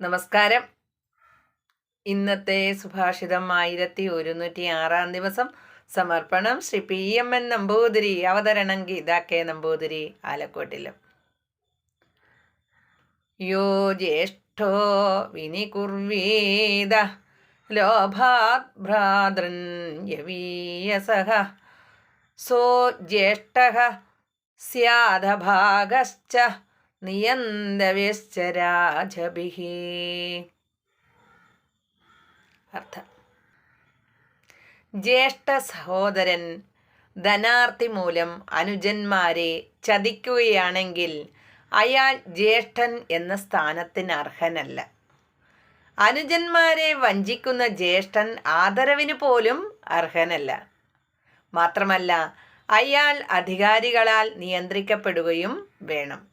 നമസ്കാരം. ഇന്നത്തെ സുഭാഷിതം ആയിരത്തി ഒരുന്നൂറ്റി ആറാം ദിവസം. സമർപ്പണം Shri P M N Namboothiri അവതരണം ഗീത കെ നമ്പൂതിരി ആലക്കോട്ടിലും. യോ ജ്യേഷ്ഠോ വിനികുർവീത ലോഭാത് ഭ്രാതൃൻ യവീയസഹ സോ ജ്യേഷ്ഠ സ്യാധഭാഗശ്ച നിയന്തവ്യശ്ചരാജഭിः അർത്ഥം. ജ്യേഷ്ഠ സഹോദരൻ ധനാർത്ഥി മൂലം അനുജന്മാരെ ചതിക്കുകയാണെങ്കിൽ അയാൾ ജ്യേഷ്ഠൻ എന്ന സ്ഥാനത്തിന് അർഹനല്ല. അനുജന്മാരെ വഞ്ചിക്കുന്ന ജ്യേഷ്ഠൻ ആദരവിന് പോലും അർഹനല്ല. മാത്രമല്ല അയാൾ അധികാരികളാൽ നിയന്ത്രിക്കപ്പെടുകയും വേണം.